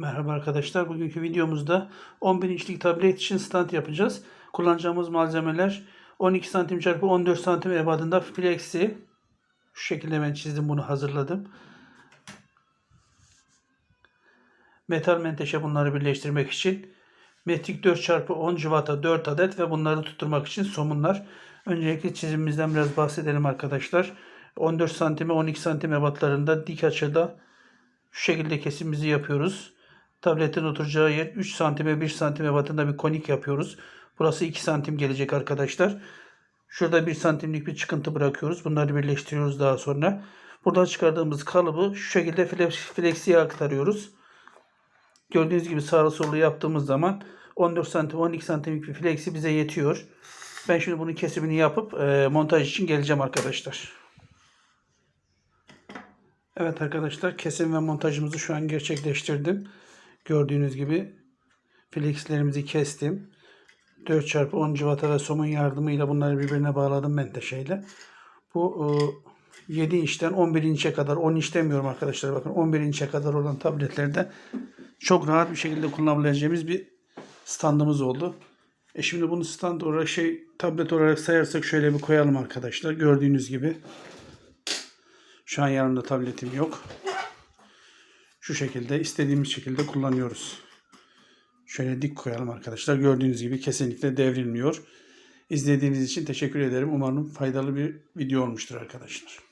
Merhaba arkadaşlar. Bugünkü videomuzda 11 inçlik tablet için stand yapacağız. Kullanacağımız malzemeler 12 santim çarpı 14 santim ebadında flexi. Şu şekilde ben çizdim bunu hazırladım. Metal menteşe bunları birleştirmek için. Metrik 4 çarpı 10 civata 4 adet ve bunları tutturmak için somunlar. Öncelikle çizimimizden biraz bahsedelim arkadaşlar. 14 santime 12 santim ebatlarında dik açıda şu şekilde kesimimizi yapıyoruz. Tabletin oturacağı yer 3 santime 1 santim ebatında bir konik yapıyoruz. Burası 2 santim gelecek arkadaşlar. Şurada 1 santimlik bir çıkıntı bırakıyoruz. Bunları birleştiriyoruz daha sonra. Buradan çıkardığımız kalıbı şu şekilde flexiye aktarıyoruz. Gördüğünüz gibi sağlı sollu yaptığımız zaman 14 santim 12 santimlik bir flexi bize yetiyor. Ben şimdi bunun kesimini yapıp e, montaj için geleceğim arkadaşlar. Evet arkadaşlar kesim ve montajımızı şu an gerçekleştirdim. Gördüğünüz gibi flexlerimizi kestim. 4x10 civata ve somun yardımıyla bunları birbirine bağladım menteşeyle. Bu e, 7 inçten 11 inçe kadar 10 inç demiyorum arkadaşlar bakın 11 inçe kadar olan tabletlerde çok rahat bir şekilde kullanabileceğimiz bir standımız oldu. E şimdi bunu stand olarak şey tablet olarak sayarsak şöyle bir koyalım arkadaşlar. Gördüğünüz gibi şu an yanımda tabletim yok. Şu şekilde istediğimiz şekilde kullanıyoruz. Şöyle dik koyalım arkadaşlar. Gördüğünüz gibi kesinlikle devrilmiyor. İzlediğiniz için teşekkür ederim. Umarım faydalı bir video olmuştur arkadaşlar.